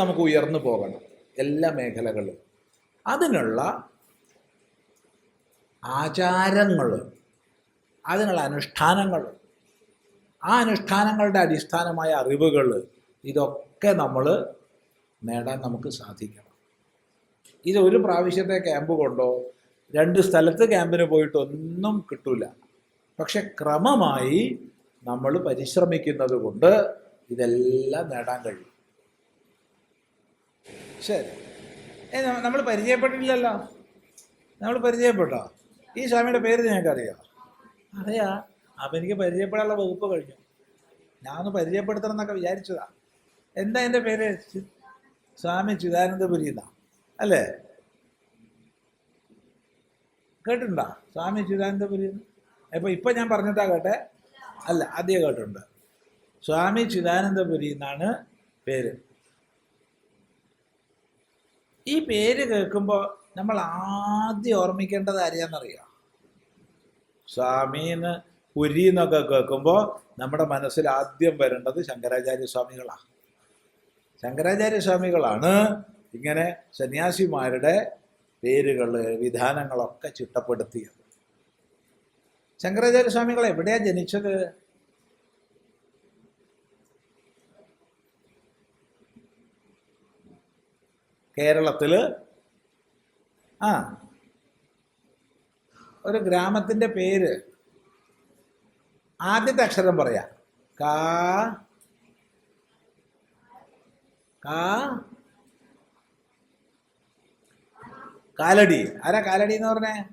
നമുക്ക് ഉയർന്നു പോകണം എല്ലാ മേഖലകളും അതിനുള്ള ആചാരങ്ങൾ അതിനുള്ള അനുഷ്ഠാനങ്ങൾ ആ അനുഷ്ഠാനങ്ങളുടെ അടിസ്ഥാനമായ അറിവുകൾ ഇതൊക്കെ നമ്മൾ നേടാൻ നമുക്ക് സാധിക്കണം. ഇത് ഒരു പ്രാവശ്യത്തെ ക്യാമ്പ് കൊണ്ടോ രണ്ട് സ്ഥലത്ത് ക്യാമ്പിന് പോയിട്ടൊന്നും കിട്ടൂല. പക്ഷെ ക്രമമായി നമ്മൾ പരിശ്രമിക്കുന്നത് കൊണ്ട് ഇതെല്ലാം നേടാൻ കഴിയും. ശരി. ഏ നമ്മൾ പരിചയപ്പെട്ടില്ലല്ലോ. നമ്മൾ പരിചയപ്പെട്ടോ? ഈ സ്വാമിയുടെ പേര് നിങ്ങൾക്കറിയാം? അറിയാം. അപ്പം എനിക്ക് പരിചയപ്പെടാനുള്ള വകുപ്പ് കഴിഞ്ഞു. ഞാനൊന്ന് പരിചയപ്പെടുത്തണം എന്നൊക്കെ വിചാരിച്ചതാ. എന്താ എന്റെ പേര്? സ്വാമി ചിദാനന്ദപുരി എന്നാ. അല്ലേ? കേട്ടിട്ടുണ്ടോ? സ്വാമി ചിദാനന്ദപുരി ഇപ്പം ഇപ്പം ഞാൻ പറഞ്ഞിട്ടാ കേട്ടെ? അല്ല ആദ്യം കേട്ടിട്ടുണ്ട്. സ്വാമി ചിദാനന്ദപുരി എന്നാണ് പേര്. ഈ പേര് കേൾക്കുമ്പോൾ നമ്മൾ ആദ്യം ഓർമ്മിക്കേണ്ടത് ആരെയാണെന്നറിയാം? സ്വാമീന്ന് പുരി എന്നൊക്കെ കേൾക്കുമ്പോൾ നമ്മുടെ മനസ്സിൽ ആദ്യം വരേണ്ടത് ശങ്കരാചാര്യ സ്വാമികളാണ് ശങ്കരാചാര്യ സ്വാമികളാണ് ഇങ്ങനെ സന്യാസിമാരുടെ പേരുകൾ വിധാനങ്ങളൊക്കെ ചിട്ടപ്പെടുത്തിയത്. ശങ്കരാചാര്യ സ്വാമികൾ എവിടെയാണ് ജനിച്ചത്? കേരളത്തിൽ ആ. ഒരു ഗ്രാമത്തിന്റെ പേര് ആദ്യത്തെ അക്ഷരം പറയാം. കാ കാ കാലടി. ആരാ കാലടി എന്ന് പറഞ്ഞേ?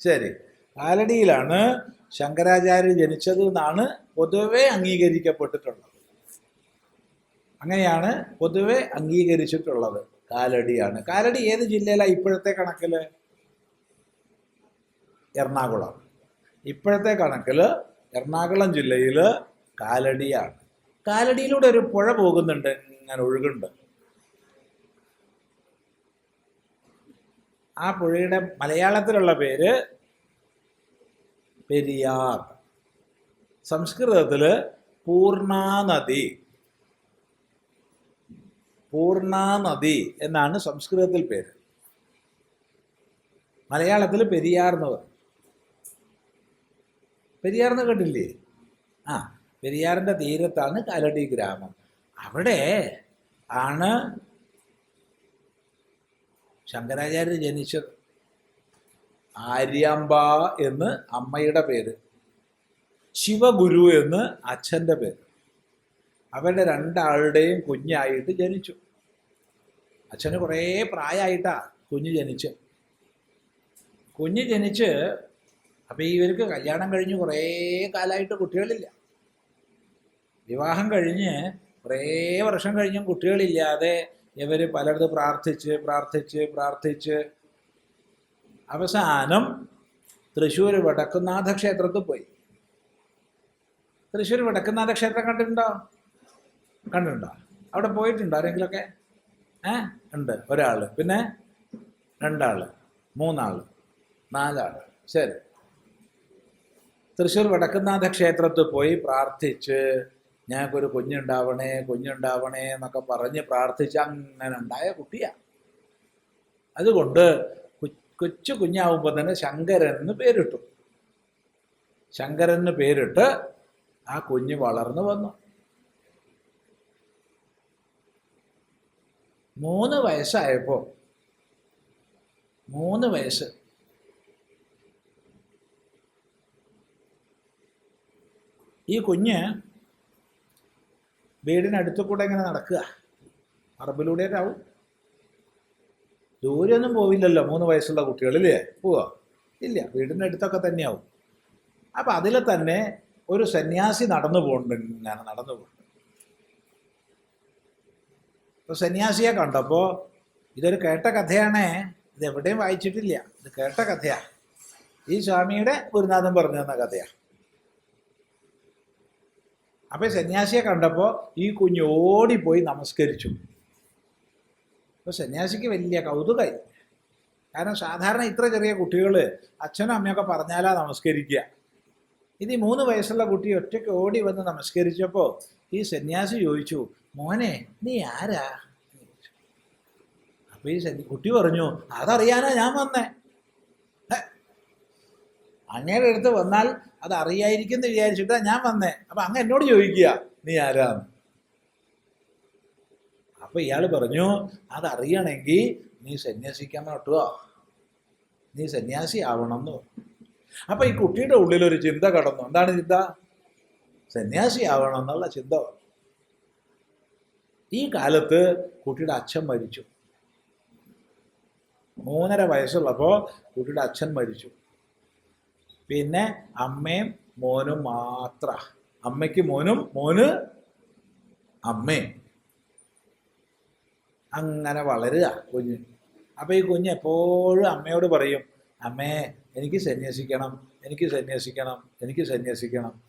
ശരി. കാലടിയിലാണ് ശങ്കരാചാര്യർ ജനിച്ചത് എന്നാണ് പൊതുവെ അംഗീകരിക്കപ്പെട്ടിട്ടുള്ളത്. അങ്ങനെയാണ് പൊതുവെ അംഗീകരിച്ചിട്ടുള്ളത്. കാലടിയാണ്. കാലടി ഏത് ജില്ലയിലാണ് ഇപ്പോഴത്തെ കണക്കിൽ എറണാകുളം. ഇപ്പോഴത്തെ കണക്കിൽ എറണാകുളം ജില്ലയിൽ കാലടിയാണ്. കാലടിയിലൂടെ ഒരു പുഴ പോകുന്നുണ്ട് ഇങ്ങനെ ഒഴുകുണ്ട് ആ പുഴയുടെ മലയാളത്തിലുള്ള പേര് പെരിയാർ. സംസ്കൃതത്തിൽ പൂർണാനദി. പൂർണാനദി എന്നാണ് സംസ്കൃതത്തിൽ പേര്. മലയാളത്തിൽ പെരിയാർ എന്ന് പറയും. പെരിയാർ എന്ന് കേട്ടില്ലേ? ആ പെരിയാറിന്റെ തീരത്താണ് കാലടി ഗ്രാമം. അവിടെ ആണ് ശങ്കരാചാര്യ ജനിച്ചത് ആര്യാമ്പ എന്ന് അമ്മയുടെ പേര് ശിവഗുരു എന്ന് അച്ഛന്റെ പേര്. അവരുടെ രണ്ടാളുടെയും കുഞ്ഞായിട്ട് ജനിച്ചു. അച്ഛന് കുറേ പ്രായമായിട്ടാ കുഞ്ഞ് ജനിച്ച്. കുഞ്ഞ് ജനിച്ച് അപ്പം ഇവർക്ക് കല്യാണം കഴിഞ്ഞ് കുറേ കാലമായിട്ട് കുട്ടികളില്ല. വിവാഹം കഴിഞ്ഞ് കുറേ വർഷം കഴിഞ്ഞും കുട്ടികളില്ലാതെ ഇവർ പലയിടത്ത് പ്രാർത്ഥിച്ച് പ്രാർത്ഥിച്ച് പ്രാർത്ഥിച്ച്. അവസാനം തൃശ്ശൂർ വടക്കുന്നാഥ ക്ഷേത്രത്തിൽ പോയി. തൃശ്ശൂർ വടക്കുന്നാഥ ക്ഷേത്രം കണ്ടിട്ടുണ്ടോ? കണ്ടിട്ടുണ്ടോ? അവിടെ പോയിട്ടുണ്ടോ? ആരെങ്കിലുമൊക്കെ ഏ? ഉണ്ട്. ഒരാൾ പിന്നെ രണ്ടാൾ മൂന്നാൾ നാലാൾ ശരി. തൃശ്ശൂർ വടക്കുന്നാഥ ക്ഷേത്രത്തിൽ പോയി പ്രാർത്ഥിച്ച് ഞങ്ങൾക്കൊരു കുഞ്ഞുണ്ടാവണേ കുഞ്ഞുണ്ടാവണേ എന്നൊക്കെ പറഞ്ഞ് പ്രാർത്ഥിച്ച് അങ്ങനെ ഉണ്ടായ കുട്ടിയാ. അതുകൊണ്ട് കൊച്ചു കുഞ്ഞാവുമ്പോൾ തന്നെ ശങ്കരൻ എന്ന് പേരിട്ടു. ശങ്കരൻ എന്ന് പേരിട്ട് ആ കുഞ്ഞ് വളർന്നു വന്നു. മൂന്ന് വയസ്സായപ്പോൾ മൂന്ന് വയസ്സ്. ഈ കുഞ്ഞ് വീടിനടുത്തു കൂടെ ഇങ്ങനെ നടക്കുക. പറമ്പിലൂടെ ആവും ദൂരെയൊന്നും പോവില്ലല്ലോ മൂന്ന് വയസ്സുള്ള കുട്ടികളില്ലേ പോവാ. ഇല്ല വീടിന്റെ അടുത്തൊക്കെ തന്നെയാവും. അപ്പം അതിൽ തന്നെ ഒരു സന്യാസി നടന്നു പോകുന്നുണ്ട് ഇങ്ങനെ നടന്നു പോകുന്നുണ്ട് അപ്പോൾ സന്യാസിയെ കണ്ടപ്പോൾ ഇതൊരു കേട്ട കഥയാണേ. ഇത് എവിടെയും വായിച്ചിട്ടില്ല. ഇത് കേട്ട കഥയാ. ഈ സ്വാമിയുടെ ഗുരുനാഥൻ പറഞ്ഞു തന്ന കഥയാ. അപ്പൊ ഈ സന്യാസിയെ കണ്ടപ്പോൾ ഈ കുഞ്ഞ് ഓടിപ്പോയി നമസ്കരിച്ചു. അപ്പൊ സന്യാസിക്ക് വലിയ കൗതുകമായി കാരണം സാധാരണ ഇത്ര ചെറിയ കുട്ടികൾ അച്ഛനും അമ്മയൊക്കെ പറഞ്ഞാലാ നമസ്കരിക്കുക. ഇത് ഈ മൂന്ന് വയസ്സുള്ള കുട്ടി ഒറ്റയ്ക്ക് ഓടി വന്ന് നമസ്കരിച്ചപ്പോൾ ഈ സന്യാസി ചോദിച്ചു മോനെ നീ ആരാ? അപ്പൊ ഈ കുട്ടി പറഞ്ഞു അതറിയാനാ ഞാൻ വന്നേ. അങ്ങയുടെ അടുത്ത് വന്നാൽ അത് അറിയായിരിക്കും എന്ന് വിചാരിച്ചിട്ടാ ഞാൻ വന്നേ. അപ്പൊ അങ്ങ് എന്നോട് ചോദിക്കുക നീ ആരാന്ന്? അപ്പൊ ഇയാൾ പറഞ്ഞു അതറിയണമെങ്കിൽ നീ സന്യാസിക്കാൻ പറ്റുമോ നീ സന്യാസി ആവണം എന്ന് അപ്പൊ ഈ കുട്ടിയുടെ ഉള്ളിൽ ഒരു ചിന്ത കടന്നു. എന്താണ് ചിന്ത? സന്യാസി ആവണം എന്നുള്ള ചിന്ത. ഈ കാലത്ത് കുട്ടിയുടെ അച്ഛൻ മരിച്ചു. മൂന്നര വയസ്സുള്ളപ്പോൾ കുട്ടിയുടെ അച്ഛൻ മരിച്ചു. പിന്നെ അമ്മയും മോനും മാത്ര. അമ്മയ്ക്ക് മോനും മോന് അമ്മയും. അങ്ങനെ വളരുക കുഞ്ഞ്. അപ്പോൾ ഈ കുഞ്ഞ് എപ്പോഴും അമ്മയോട് പറയും അമ്മേ എനിക്ക് സന്യസിക്കണം എനിക്ക് സന്യസിക്കണം എനിക്ക് സന്യസിക്കണം.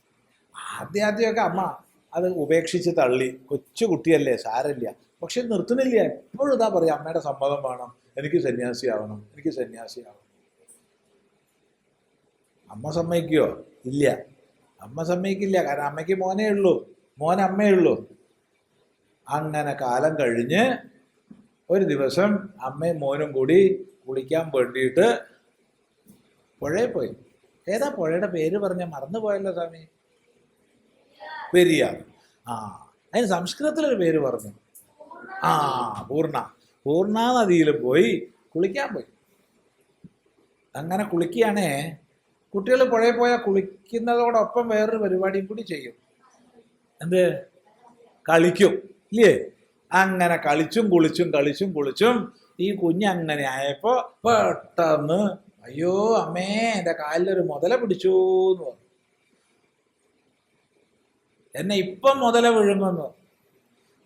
ആദ്യ ആദ്യമൊക്കെ അമ്മ അത് ഉപേക്ഷിച്ച് തള്ളി. കൊച്ചു കുട്ടിയല്ലേ സാരല്ല പക്ഷെ നിർത്തുന്നില്ല. എപ്പോഴും ഇതാ പറയാം അമ്മയുടെ സമ്മതം വേണം. എനിക്ക് സന്യാസിയാവണം എനിക്ക് സന്യാസിയാവണം അമ്മ സമ്മതിക്കുവോ? ഇല്ല. അമ്മ സമ്മതിക്കില്ല. കാരണം അമ്മയ്ക്ക് മോനേ ഉള്ളൂ. മോൻ അമ്മയേ ഉള്ളൂ. അങ്ങനെ കാലം കഴിഞ്ഞ് ഒരു ദിവസം അമ്മയും മോനും കൂടി കുളിക്കാൻ വേണ്ടിയിട്ട് പുഴയിൽ പോയി. ഏതാ പുഴയുടെ പേര് പറഞ്ഞ മറന്നുപോയല്ലോ സ്വാമി? പെരിയാർ ആ അതിന് സംസ്കൃതത്തിലൊരു പേര് പറഞ്ഞു. ആ പൂർണ. പൂർണ നദിയിൽ പോയി കുളിക്കാൻ പോയി. അങ്ങനെ കുളിക്കുകയാണേ കുട്ടികൾ പുഴയിൽ പോയാൽ കുളിക്കുന്നതോടൊപ്പം വേറൊരു പരിപാടിയും കൂടി ചെയ്യും. എന്ത്? കളിക്കും ഇല്ലേ? അങ്ങനെ കളിച്ചും കുളിച്ചും കളിച്ചും കുളിച്ചും ഈ കുഞ്ഞ് അങ്ങനെ ആയപ്പോൾ പെട്ടെന്ന് അയ്യോ അമ്മേ എന്റെ കാലിലൊരു മുതല പിടിച്ചു എന്ന് പറഞ്ഞു. എന്നെ ഇപ്പം മുതല വിഴുങ്ങുന്നു.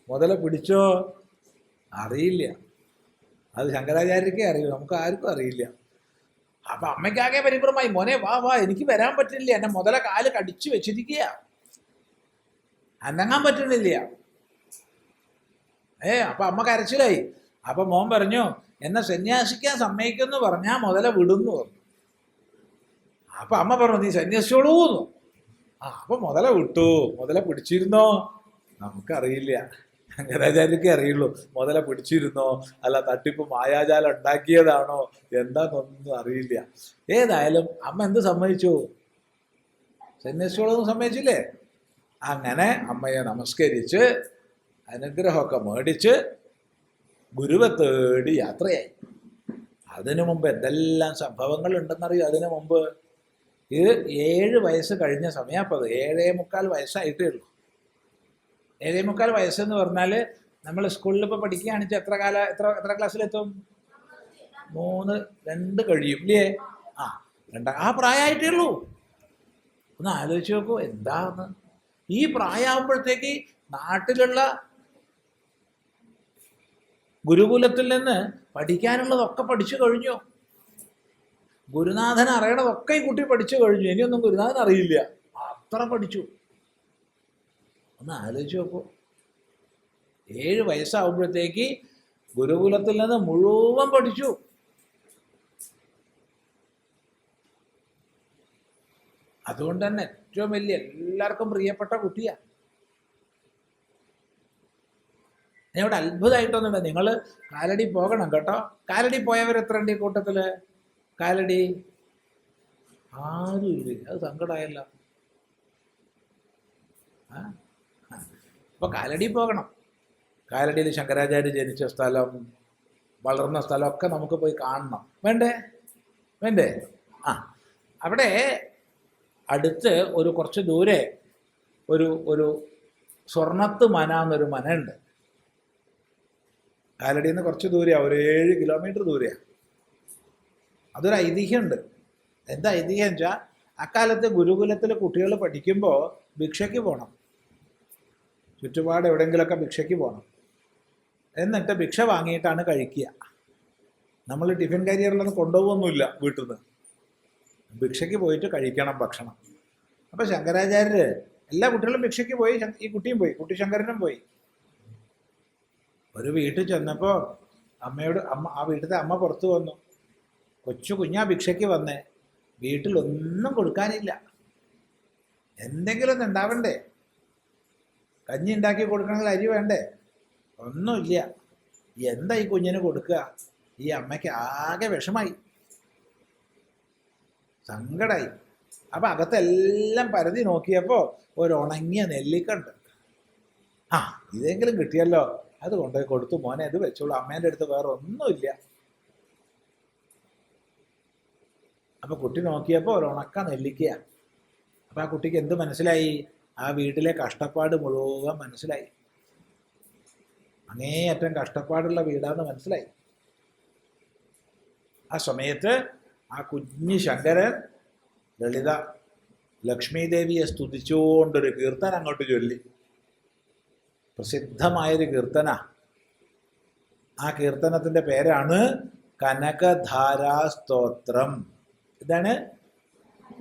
മുതല പിടിച്ചോ? അറിയില്ല. അത് ശങ്കരാചാര്യക്കേ അറിയൂ നമുക്ക് ആർക്കും അറിയില്ല. അപ്പൊ അമ്മയ്ക്കാകെ പരിഭ്രമായി. മോനെ വാ വാ എനിക്ക് വരാൻ പറ്റില്ല എന്നെ മുതല കാൽ കടിച്ചു വെച്ചിരിക്കുക അനങ്ങാൻ പറ്റുന്നില്ല. ഏ അപ്പൊ അമ്മ കരച്ചിലായി. അപ്പൊ മോൻ പറഞ്ഞു എന്നെ സന്യാസിക്കാൻ സമ്മതിക്കുമെന്ന് പറഞ്ഞാ മുതല വിടുന്നു. പറഞ്ഞു അപ്പൊ അമ്മ പറഞ്ഞു നീ സന്യസിച്ചോളൂന്നു. അപ്പൊ മുതല വിട്ടു. മുതല പിടിച്ചിരുന്നോ? നമുക്കറിയില്ല. ശങ്കരാചാര്യക്കേ അറിയുള്ളൂ. മുതല പിടിച്ചിരുന്നോ? അല്ല തട്ടിപ്പ് മായാജാലം ഉണ്ടാക്കിയതാണോ? എന്താന്നൊന്നും അറിയില്ല. ഏതായാലും അമ്മ എന്ത് സമ്മതിച്ചു? സന്യസിച്ചോളൊന്നും സമ്മതിച്ചില്ലേ? അങ്ങനെ അമ്മയെ നമസ്കരിച്ച് അനുഗ്രഹമൊക്കെ മേടിച്ച് ഗുരുവെ തേടി യാത്രയായി. അതിനു മുമ്പ് എന്തെല്ലാം സംഭവങ്ങൾ ഉണ്ടെന്നറിയോ അതിനു മുമ്പ് ഇത് ഏഴ് വയസ്സ് കഴിഞ്ഞ സമയം അപ്പോൾ അത് ഏഴേ മുക്കാൽ വയസ്സായിട്ടേ ഉള്ളൂ. ഏഴേ മുക്കാൽ വയസ്സെന്ന് പറഞ്ഞാൽ നമ്മൾ സ്കൂളിൽ ഇപ്പോൾ പഠിക്കുകയാണെന്ന് വെച്ചാൽ എത്ര കാല എത്ര എത്ര ക്ലാസ്സിലെത്തും? മൂന്ന് രണ്ട് കഴിയും ഇല്ലേ? ആ രണ്ട ആ പ്രായമായിട്ടേ ഉള്ളൂ. ഒന്ന് ആലോചിച്ച് നോക്കൂ എന്താന്ന്? ഈ പ്രായമാകുമ്പോഴത്തേക്ക് നാട്ടിലുള്ള ഗുരുകുലത്തിൽ നിന്ന് പഠിക്കാനുള്ളതൊക്കെ പഠിച്ചു കഴിഞ്ഞു. ഗുരുനാഥൻ അറിയണതൊക്കെ ഈ കുട്ടി പഠിച്ചു കഴിഞ്ഞു. ഇനിയൊന്നും ഗുരുനാഥൻ അറിയില്ല. അത്ര പഠിച്ചു. ഒന്ന് ആലോചിച്ച് നോക്കൂ. ഏഴ് വയസ്സാവുമ്പോഴത്തേക്ക് ഗുരുകുലത്തിൽ നിന്ന് മുഴുവൻ പഠിച്ചു. അതുകൊണ്ട് തന്നെ ഏറ്റവും വലിയ എല്ലാവർക്കും പ്രിയപ്പെട്ട കുട്ടിയാണ് ഇവിടെ അത്ഭുതമായിട്ടൊന്നുമില്ല. നിങ്ങൾ കാലടി പോകണം കേട്ടോ. കാലടി പോയവർ എത്ര ഉണ്ട് ഈ കൂട്ടത്തിൽ? കാലടി? ആരും ഇല്ല. അത് സങ്കടമായല്ല ആ? ആ. അപ്പൊ കാലടി പോകണം. കാലടിയിൽ ശങ്കരാചാര്യ ജനിച്ച സ്ഥലം വളർന്ന സ്ഥലമൊക്കെ നമുക്ക് പോയി കാണണം. വേണ്ടേ? വേണ്ടേ? ആ. അവിടെ അടുത്ത് ഒരു കുറച്ച് ദൂരെ ഒരു ഒരു സ്വർണത്ത് മന എന്നൊരു മനയുണ്ട്. കാലടിയിൽ നിന്ന് കുറച്ച് ദൂരെയാണ് ഒരു ഏഴ് കിലോമീറ്റർ ദൂരെയാണ് അതൊരു ഐതിഹ്യമുണ്ട്. എന്താ ഐതിഹ്യം വെച്ചാൽ അക്കാലത്ത് ഗുരുകുലത്തിൽ കുട്ടികൾ പഠിക്കുമ്പോൾ ഭിക്ഷയ്ക്ക് പോകണം ചുറ്റുപാട് എവിടെയെങ്കിലുമൊക്കെ ഭിക്ഷയ്ക്ക് പോകണം എന്നിട്ട് ഭിക്ഷ വാങ്ങിയിട്ടാണ് കഴിക്കുക. നമ്മൾ ടിഫിൻ കരിയറിലൊന്നും കൊണ്ടുപോകുന്നില്ല വീട്ടിൽ നിന്ന് ഭിക്ഷയ്ക്ക് പോയിട്ട് കഴിക്കണം ഭക്ഷണം. അപ്പോൾ ശങ്കരാചാര്യർ എല്ലാ കുട്ടികളും ഭിക്ഷയ്ക്ക് പോയി ഈ കുട്ടിയും പോയി കുട്ടി ശങ്കരനും പോയി. ഒരു വീട്ടിൽ ചെന്നപ്പോൾ അമ്മയോട് അമ്മ ആ വീട്ടിലത്തെ അമ്മ പുറത്തു വന്നു. കൊച്ചു കുഞ്ഞാ ഭിക്ഷയ്ക്ക് വന്നേ. വീട്ടിലൊന്നും കൊടുക്കാനില്ല. എന്തെങ്കിലും ഒന്ന് ഉണ്ടാവണ്ടേ? കഞ്ഞി ഉണ്ടാക്കി കൊടുക്കണമെങ്കിൽ അരി വേണ്ടേ? ഒന്നുമില്ല. എന്താ ഈ കുഞ്ഞിന് കൊടുക്കുക? ഈ അമ്മയ്ക്ക് ആകെ വിഷമായി. സങ്കടായി. അപ്പൊ അകത്തെല്ലാം പരതി നോക്കിയപ്പോ ഒരു ഉണങ്ങിയ നെല്ലിക്കണ്ട്. ആ ഇതെങ്കിലും കിട്ടിയല്ലോ. അത് കൊണ്ടുപോയി കൊടുത്തു. മോനെ ഇത് വെച്ചോളൂ. അമ്മേന്റെ അടുത്ത് വേറെ ഒന്നുമില്ല അപ്പൊ കുട്ടി നോക്കിയപ്പോൾ ഒരു ഉണക്ക നെല്ലിക്കുക അപ്പൊ ആ കുട്ടിക്ക് എന്ത് മനസ്സിലായി? ആ വീട്ടിലെ കഷ്ടപ്പാട് മുഴുവൻ മനസ്സിലായി. അങ്ങേയറ്റം കഷ്ടപ്പാടുള്ള വീടാന്ന് മനസ്സിലായി. ആ സമയത്ത് ആ കുഞ്ഞു ശങ്കരൻ ലളിത ലക്ഷ്മി ദേവിയെ സ്തുതിച്ചുകൊണ്ടൊരു കീർത്തന അങ്ങോട്ട് ചൊല്ലി. പ്രസിദ്ധമായൊരു കീർത്തന. ആ കീർത്തനത്തിന്റെ പേരാണ് കനകധാരാ സ്തോത്രം ഇതാണ്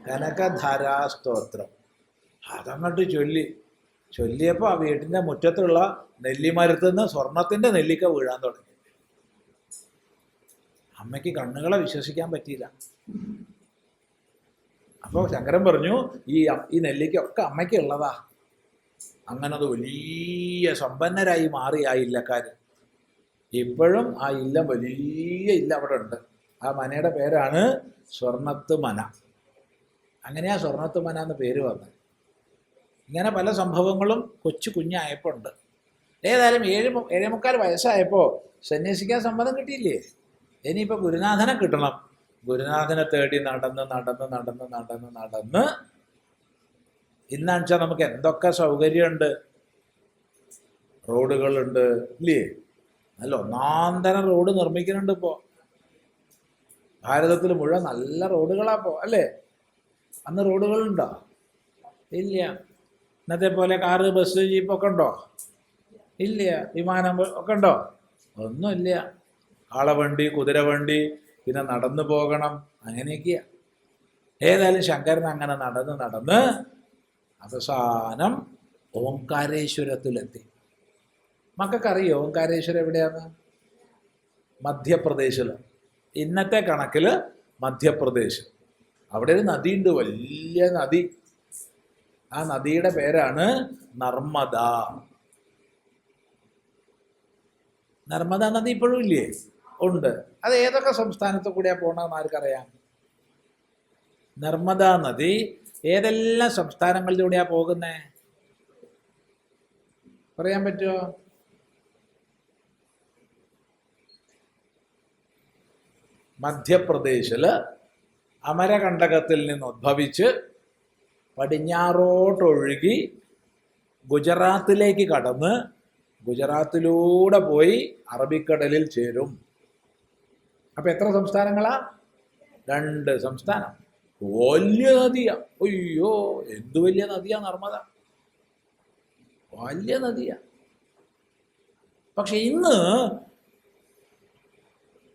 കനകധാരാ സ്തോത്രം അതങ്ങോട്ട് ചൊല്ലി. ചൊല്ലിയപ്പോൾ ആ വീട്ടിന്റെ മുറ്റത്തുള്ള നെല്ലിമരത്ത് നിന്ന് സ്വർണത്തിന്റെ നെല്ലിക്ക വീഴാൻ തുടങ്ങി. അമ്മയ്ക്ക് കണ്ണുകളെ വിശ്വസിക്കാൻ പറ്റിയില്ല. അപ്പോൾ ശങ്കരൻ പറഞ്ഞു ഈ ഈ നെല്ലിക്കൊക്കെ അമ്മയ്ക്ക് ഉള്ളതാ. അങ്ങനെ അത് വലിയ സമ്പന്നരായി മാറി ആ ഇല്ലക്കാർ ഇപ്പോഴും ആ ഇല്ല വലിയ ഇല്ല അവിടെ ഉണ്ട്. ആ മനയുടെ പേരാണ് സ്വർണത്ത് മന. അങ്ങനെയാ സ്വർണത്ത് മന എന്ന് പേര് വന്നത്. ഇങ്ങനെ പല സംഭവങ്ങളും കൊച്ചു കുഞ്ഞായപ്പോൾ ഉണ്ട്. ഏതായാലും ഏഴ് ഏഴേമുക്കാൽ ഏഴേ മുക്കാൽ വയസ്സായപ്പോൾ സന്യസിക്കാൻ സമ്മതം കിട്ടിയില്ലേ? ഇനിയിപ്പോൾ ഗുരുനാഥനെ കിട്ടണം. ഗുരുനാഥനെ തേടി നടന്ന് നടന്ന് നടന്ന് നടന്ന് നടന്ന്. ഇന്നാണെച്ചാൽ നമുക്ക് എന്തൊക്കെ സൗകര്യമുണ്ട്? റോഡുകളുണ്ട് ഇല്ലേ? നല്ല ഒന്നാന്തരം റോഡ് നിർമ്മിക്കുന്നുണ്ട് ഇപ്പോൾ ഭാരതത്തിൽ മുഴുവൻ നല്ല റോഡുകളാ പോ അല്ലേ? അന്ന് റോഡുകളുണ്ടോ? ഇല്ല. ഇന്നത്തെ പോലെ കാറ് ബസ് ജീപ്പൊക്കെ ഉണ്ടോ? ഇല്ല. വിമാനം ഒക്കെ ഉണ്ടോ? ഒന്നുമില്ല. ആളവണ്ടി കുതിരവണ്ടി പിന്നെ നടന്നു പോകണം. അങ്ങനെയൊക്കെയാ. ഏതായാലും ശങ്കരൻ അങ്ങനെ നടന്ന് നടന്ന് അവസാനം ഓംകാരേശ്വരത്തിലെത്തി. മക്കൾക്കറിയോ ഓംകാരേശ്വരം എവിടെയാണ് മധ്യപ്രദേശിൽ ഇന്നത്തെ കണക്കിൽ മധ്യപ്രദേശ്. അവിടെ ഒരു നദിയുണ്ട് വലിയ നദി. ആ നദിയുടെ പേരാണ് നർമ്മദ. നർമ്മദ നദി ഇപ്പോഴും ഇല്ലേ? ഉണ്ട്. അത് ഏതൊക്കെ സംസ്ഥാനത്ത് കൂടിയാ പോകണമെന്ന് ആർക്കറിയാം? നർമ്മദ നദി ഏതെല്ലാം സംസ്ഥാനങ്ങളിലൂടെയാ പോകുന്നേ? പറയാൻ പറ്റുമോ മധ്യപ്രദേശിൽ അമരകണ്ടകത്തിൽ നിന്ന് ഉദ്ഭവിച്ച് പടിഞ്ഞാറോട്ടൊഴുകി ഗുജറാത്തിലേക്ക് കടന്ന് ഗുജറാത്തിലൂടെ പോയി അറബിക്കടലിൽ ചേരും. അപ്പൊ എത്ര സംസ്ഥാനങ്ങളാ? രണ്ട് സംസ്ഥാനം. വലിയ നദിയാ. അയ്യോ എന്ത് വലിയ നദിയാ നർമ്മദ. വലിയ നദിയാ. പക്ഷെ ഇന്ന്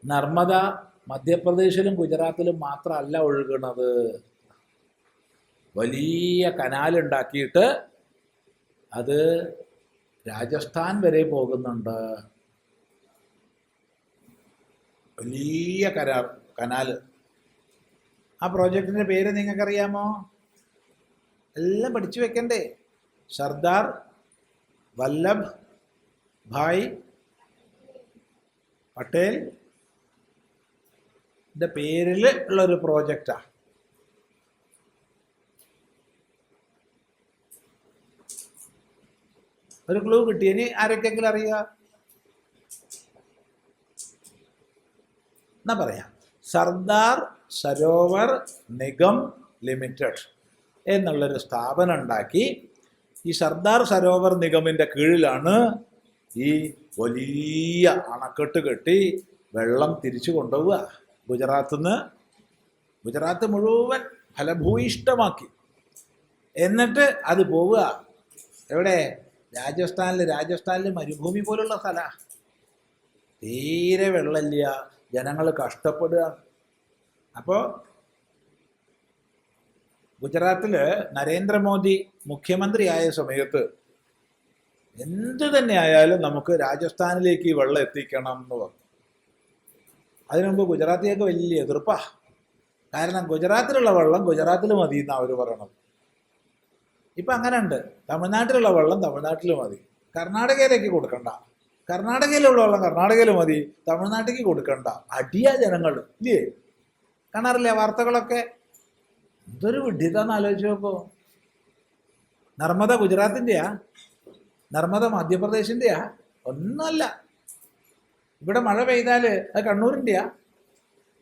നർമ്മദ മധ്യപ്രദേശിലും ഗുജറാത്തിലും മാത്രമല്ല ഒഴുകുന്നത് വലിയ കനാലുണ്ടാക്കിയിട്ട് അത് രാജസ്ഥാൻ വരെ പോകുന്നുണ്ട്. വലിയ കരാർ കനാല് ആ പ്രോജക്റ്റിന്റെ പേര് നിങ്ങൾക്കറിയാമോ? എല്ലാം പഠിച്ചു വെക്കണ്ടേ? സർദാർ വല്ലഭ് ഭായ് പട്ടേൽ പേരിൽ ഉള്ള ഒരു പ്രോജക്റ്റാ. ഒരു ക്ലൂ കിട്ടി ഇനി ആരൊക്കെങ്കിലും അറിയുക എന്നാ പറയാം? സർദാർ സരോവർ നിഗം ലിമിറ്റഡ് എന്നുള്ളൊരു സ്ഥാപനം ഉണ്ടാക്കി ഈ സർദാർ സരോവർ നിഗമിന്റെ കീഴിലാണ് ഈ വലിയ അണക്കെട്ട് കെട്ടി വെള്ളം തിരിച്ചു കൊണ്ടുപോവുക. ഗുജറാത്തിൽ നിന്ന് ഗുജറാത്ത് മുഴുവൻ ഫലഭൂയിഷ്ടമാക്കി എന്നിട്ട് അത് പോവുക. എവിടെ? രാജസ്ഥാനിൽ രാജസ്ഥാനിൽ മരുഭൂമി പോലുള്ള സ്ഥല. തീരെ വെള്ളമില്ല. ജനങ്ങൾ കഷ്ടപ്പെടുക. അപ്പോൾ ഗുജറാത്തിൽ നരേന്ദ്രമോദി മുഖ്യമന്ത്രിയായ സമയത്ത് എന്ത് തന്നെ ആയാലും നമുക്ക് രാജസ്ഥാനിലേക്ക് ഈ വെള്ളം എത്തിക്കണം എന്ന് പറഞ്ഞു. അതിനു മുമ്പ് ഗുജറാത്തിയൊക്കെ വലിയ എതിർപ്പാ. കാരണം ഗുജറാത്തിലുള്ള വെള്ളം ഗുജറാത്തിൽ മതി എന്നാണ് അവർ പറയണത്. ഇപ്പം അങ്ങനെ ഉണ്ട് തമിഴ്നാട്ടിലുള്ള വെള്ളം തമിഴ്നാട്ടിൽ മതി. കർണാടകയിലേക്ക് കൊടുക്കണ്ട. കർണാടകയിലുള്ള വെള്ളം കർണാടകയിൽ മതി. തമിഴ്നാട്ടിലേക്ക് കൊടുക്കണ്ട. അടിയാ ജനങ്ങൾ. ഇല്ലേ? കാണാറില്ലേ വാർത്തകളൊക്കെ? എന്തൊരു വിഡ്ഢിതാന്ന് ആലോചിച്ച് നോക്കോ. നർമ്മദ ഗുജറാത്തിന്റെയാ നർമ്മദ മധ്യപ്രദേശിന്റെയാ ഒന്നുമല്ല ഇവിടെ മഴ പെയ്താൽ അത് കണ്ണൂരിന്റെയാ.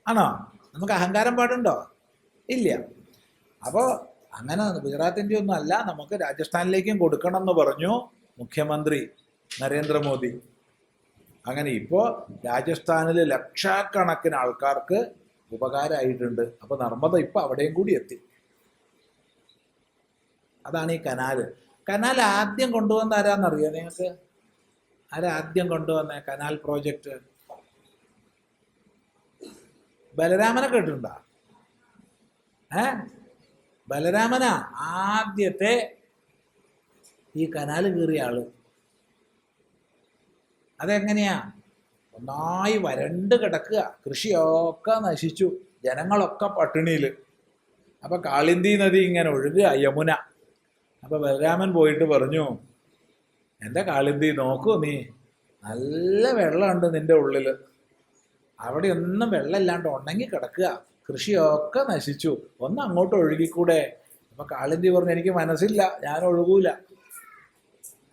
ആണോ? നമുക്ക് അഹങ്കാരം പാടുണ്ടോ? ഇല്ല. അപ്പോൾ അങ്ങനെ ഗുജറാത്തിന്റെ ഒന്നും അല്ല. നമുക്ക് രാജസ്ഥാനിലേക്കും കൊടുക്കണം എന്ന് പറഞ്ഞു മുഖ്യമന്ത്രി നരേന്ദ്രമോദി. അങ്ങനെ ഇപ്പോൾ രാജസ്ഥാനിൽ ലക്ഷക്കണക്കിന് ആൾക്കാർക്ക് ഉപകാരമായിട്ടുണ്ട് അപ്പോൾ നർമ്മദ ഇപ്പോൾ അവിടെയും കൂടി എത്തി. അതാണ് ഈ കനാല്. കനാൽ ആദ്യം കൊണ്ടുവന്ന ആരാന്നറിയോ നിങ്ങൾക്ക്? ആരാ ആദ്യം കൊണ്ടുവന്ന കനാൽ പ്രോജക്റ്റ് ബലരാമനെ കേട്ടിട്ടുണ്ടോ? ഏ? ബലരാമനാ ആദ്യത്തെ ഈ കനാൽ കീറിയ ആൾ. അതെങ്ങനെയാ? ഒന്നായി വരണ്ട് കിടക്കുക. കൃഷിയൊക്കെ നശിച്ചു. ജനങ്ങളൊക്കെ പട്ടിണിയിൽ അപ്പൊ കാളിന്തി നദി ഇങ്ങനെ ഒഴുകുക യമുന. അപ്പൊ ബലരാമൻ പോയിട്ട് പറഞ്ഞു എന്റെ കാളിന്തി നോക്കൂ നീ. നല്ല വെള്ളമുണ്ട് നിന്റെ ഉള്ളിൽ അവിടെ ഒന്നും വെള്ളമില്ലാണ്ട് ഉണങ്ങി കിടക്കുക. കൃഷിയൊക്കെ നശിച്ചു. ഒന്ന് അങ്ങോട്ട് ഒഴുകിക്കൂടെ? അപ്പൊ കാളിന്തി പറഞ്ഞു എനിക്ക് മനസ്സില്ല. ഞാൻ ഒഴുകൂല.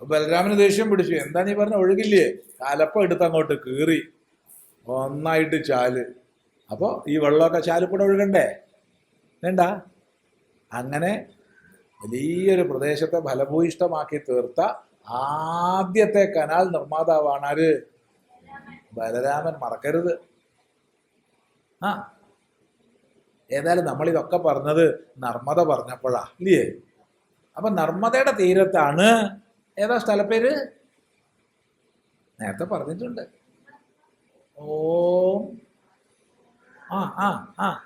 ബലരാമന് ദേഷ്യം പിടിച്ചു. എന്താ നീ പറഞ്ഞ ഒഴുകില്ലേ? കാലപ്പം എടുത്ത് അങ്ങോട്ട് കീറി. ഒന്നായിട്ട് ചാൽ. അപ്പോൾ ഈ വെള്ളമൊക്കെ ചാലിപ്പൂടെ ഒഴുകണ്ടേ? വേണ്ട. അങ്ങനെ വലിയൊരു പ്രദേശത്തെ ഫലഭൂയിഷ്ടമാക്കി തീർത്ത ആദ്യത്തെ കനാൽ നിർമ്മാതാവാണ് ആര്? ബലരാമൻ. മറക്കരുത്. ആ. ഏതായാലും നമ്മൾ ഇതൊക്കെ പറഞ്ഞത് നർമ്മദ പറഞ്ഞപ്പോഴാ ഇല്ലേ? അപ്പൊ നർമ്മദയുടെ തീരത്താണ് ഏതാ സ്ഥലപ്പേര് നേരത്തെ പറഞ്ഞിട്ടുണ്ട്. ഓം. ആ ആ ആ.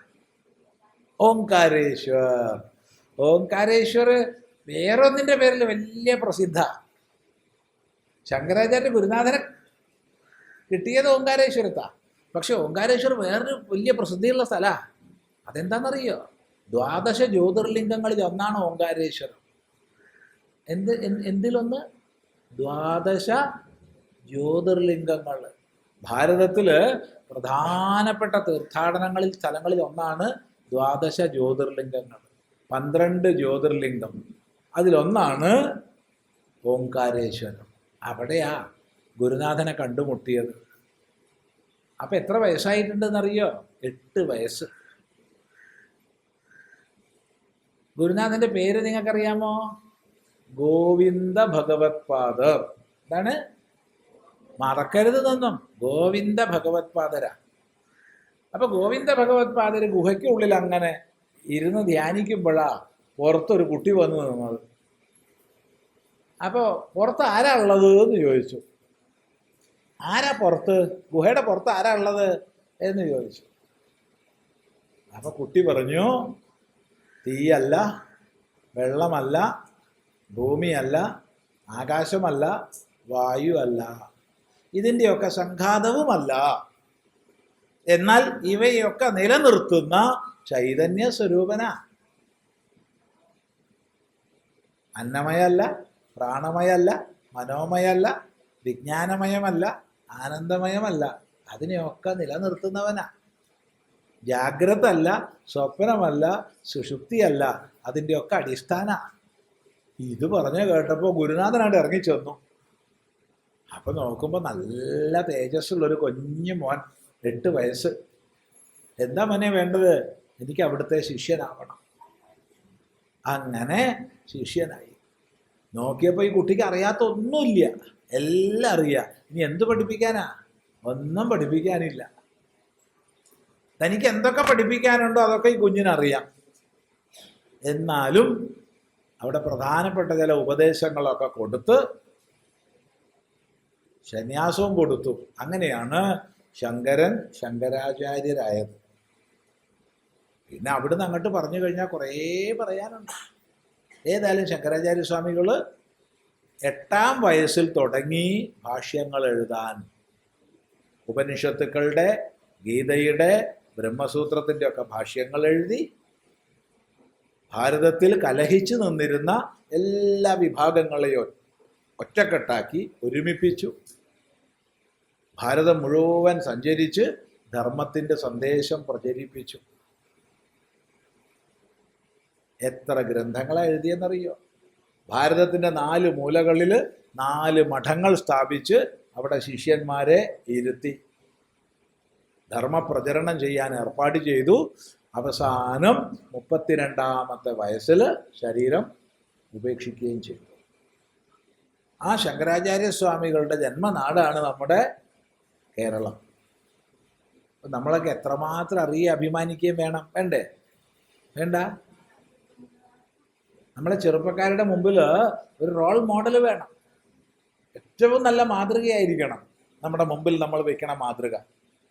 ഓംകാരേശ്വർ. ഓംകാരേശ്വർ വേറൊന്നിന്റെ പേരിൽ വലിയ പ്രസിദ്ധ. ശങ്കരാചാര്യ ഗുരുനാഥനെ കിട്ടിയത് ഓങ്കാരേശ്വരത്താ. പക്ഷെ ഓങ്കാരേശ്വരം വേറൊരു വലിയ പ്രസിദ്ധിയുള്ള സ്ഥലമാണ് അതെന്താണെന്നറിയോ ദ്വാദശ ജ്യോതിർലിംഗങ്ങളിൽ ഒന്നാണ് ഓങ്കാരേശ്വരം. എന്ത് എന്ത്- എന്തിലൊന്ന്? ദ്വാദശ ജ്യോതിർലിംഗങ്ങൾ. ഭാരതത്തിൽ പ്രധാനപ്പെട്ട തീർത്ഥാടനങ്ങളിൽ സ്ഥലങ്ങളിൽ ഒന്നാണ് ദ്വാദശ ജ്യോതിർലിംഗങ്ങൾ. പന്ത്രണ്ട് ജ്യോതിർലിംഗം. അതിലൊന്നാണ് ഓംകാരേശ്വരം അവിടെയാ ഗുരുനാഥനെ കണ്ടുമുട്ടിയത്. അപ്പൊ എത്ര വയസ്സായിട്ടുണ്ടെന്നറിയോ? എട്ട് വയസ്സ്. ഗുരുനാഥന്റെ പേര് നിങ്ങൾക്കറിയാമോ? ഗോവിന്ദ ഭഗവത് പാദർ. എന്താണ് മറക്കരുത് തന്നും ഗോവിന്ദ ഭഗവത് പാദര. അപ്പൊ ഗോവിന്ദ ഭഗവത് പാദര് ഗുഹയ്ക്കുള്ളിൽ അങ്ങനെ ഇരുന്ന് ധ്യാനിക്കുമ്പോഴാ പുറത്തൊരു കുട്ടി വന്നു നിന്നത്. അപ്പോ പുറത്ത് ആരാ ഉള്ളത് എന്ന് ചോദിച്ചു. ആരാ പുറത്ത്? ഗുഹയുടെ പുറത്ത് ആരാ ഉള്ളത് എന്ന് ചോദിച്ചു. അപ്പൊ കുട്ടി പറഞ്ഞു തീയല്ല വെള്ളമല്ല ഭൂമിയല്ല ആകാശമല്ല വായു അല്ല ഇതിന്റെയൊക്കെ സംഘാതവുമല്ല. എന്നാൽ ഇവയൊക്കെ നിലനിർത്തുന്ന ചൈതന്യ സ്വരൂപന അന്നമയല്ല പ്രാണമയല്ല മനോമയല്ല വിജ്ഞാനമയമല്ല ആനന്ദമയമല്ല. അതിനെയൊക്കെ നിലനിർത്തുന്നവനാ. ജാഗ്രത അല്ല സ്വപ്നമല്ല സുഷുപ്തിയല്ല അതിന്റെയൊക്കെ അടിസ്ഥാന. ഇത് പറഞ്ഞു കേട്ടപ്പോൾ ഗുരുനാഥനായിട്ട് ഇറങ്ങിച്ചെന്നു. അപ്പം നോക്കുമ്പോൾ നല്ല തേജസ്സുള്ളൊരു കുഞ്ഞു മോൻ എട്ട് വയസ്സ്. എന്താ മോനെ വേണ്ടത്? എനിക്ക് അവിടുത്തെ ശിഷ്യനാവണം. അങ്ങനെ ശിഷ്യനായി. നോക്കിയപ്പോൾ ഈ കുട്ടിക്ക് അറിയാത്ത ഒന്നുമില്ല എല്ലാം അറിയാം. ഇനി എന്ത് പഠിപ്പിക്കാനാ? ഒന്നും പഠിപ്പിക്കാനില്ല. തനിക്ക് എന്തൊക്കെ പഠിപ്പിക്കാനുണ്ടോ അതൊക്കെ ഈ കുഞ്ഞിനറിയാം. എന്നാലും അവിടെ പ്രധാനപ്പെട്ട ചില ഉപദേശങ്ങളൊക്കെ കൊടുത്ത് സന്യാസവും കൊടുത്തു. അങ്ങനെയാണ് ശങ്കരൻ ശങ്കരാചാര്യരായത്. പിന്നെ അവിടുന്ന് അങ്ങോട്ട് പറഞ്ഞു കഴിഞ്ഞാൽ കുറേ പറയാനുണ്ട്. ഏതായാലും ശങ്കരാചാര്യ സ്വാമികൾ എട്ടാം വയസ്സിൽ തുടങ്ങി ഭാഷ്യങ്ങൾ എഴുതാൻ. ഉപനിഷത്തുക്കളുടെ ഗീതയുടെ ബ്രഹ്മസൂത്രത്തിന്റെ ഒക്കെ ഭാഷ്യങ്ങൾ എഴുതി ഭാരതത്തിൽ കലഹിച്ചു നിന്നിരുന്ന എല്ലാ വിഭാഗങ്ങളെയും ഒറ്റക്കെട്ടാക്കി ഒരുമിപ്പിച്ചു. ഭാരതം മുഴുവൻ സഞ്ചരിച്ച് ധർമ്മത്തിന്റെ സന്ദേശം പ്രചരിപ്പിച്ചു. എത്ര ഗ്രന്ഥങ്ങളാണ് എഴുതിയെന്നറിയോ? ഭാരതത്തിന്റെ നാല് മൂലകളിൽ നാല് മഠങ്ങൾ സ്ഥാപിച്ച് അവിടെ ശിഷ്യന്മാരെ ഇരുത്തി. ധർമ്മപ്രചരണം ചെയ്യാൻ ഏർപ്പാട് ചെയ്തു. അവസാനം മുപ്പത്തിരണ്ടാമത്തെ വയസ്സിൽ ശരീരം ഉപേക്ഷിക്കുകയും ചെയ്തു. ആ ശങ്കരാചാര്യസ്വാമികളുടെ ജന്മനാടാണ് നമ്മുടെ കേരളം. നമ്മളൊക്കെ എത്രമാത്രം അറിയുക അഭിമാനിക്കുകയും വേണം. വേണ്ടേ? വേണ്ട? നമ്മളെ ചെറുപ്പക്കാരുടെ മുമ്പിൽ ഒരു റോൾ മോഡൽ വേണം. ഏറ്റവും നല്ല മാതൃകയായിരിക്കണം. നമ്മുടെ മുമ്പിൽ നമ്മൾ വെക്കണ മാതൃക.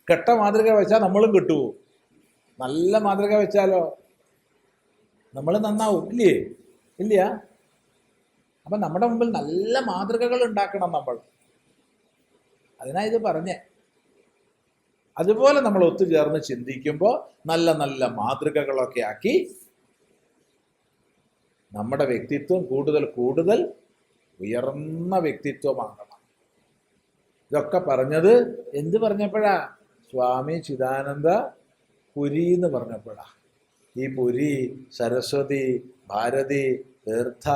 കെട്ട മാതൃക വെച്ചാൽ നമ്മളും കിട്ടുമോ നല്ല മാതൃക വെച്ചാലോ? നമ്മൾ നന്നാവും. ഇല്ലേ? ഇല്ല? അപ്പം നമ്മുടെ മുമ്പിൽ നല്ല മാതൃകകൾ ഉണ്ടാക്കണം നമ്മൾ. അതിനാ ഇത് പറഞ്ഞേ. അതുപോലെ നമ്മൾ ഒത്തുചേർന്ന് ചിന്തിക്കുമ്പോൾ നല്ല നല്ല മാതൃകകളൊക്കെ ആക്കി നമ്മുടെ വ്യക്തിത്വം കൂടുതൽ കൂടുതൽ ഉയർന്ന വ്യക്തിത്വമാകണം. ഇതൊക്കെ പറഞ്ഞത് എന്ത് പറഞ്ഞപ്പോഴാ? സ്വാമി ചിദാനന്ദ പുരി എന്ന് പറഞ്ഞപ്പോഴാ. ഈ പുരി സരസ്വതി ഭാരതി തീർത്ഥ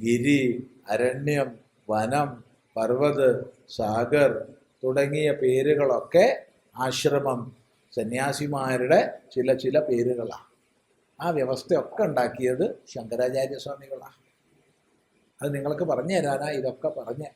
ഗിരി അരണ്യം വനം പർവത് സാഗർ തുടങ്ങിയ പേരുകളൊക്കെ ആശ്രമം സന്യാസിമാരുടെ ചില ചില പേരുകളാണ്. ആ വ്യവസ്ഥയൊക്കെ ഉണ്ടാക്കിയത് ശങ്കരാചാര്യ സ്വാമികളാണ്. അത് നിങ്ങൾക്ക് പറഞ്ഞു തരാനാ ഇതൊക്കെ പറഞ്ഞ്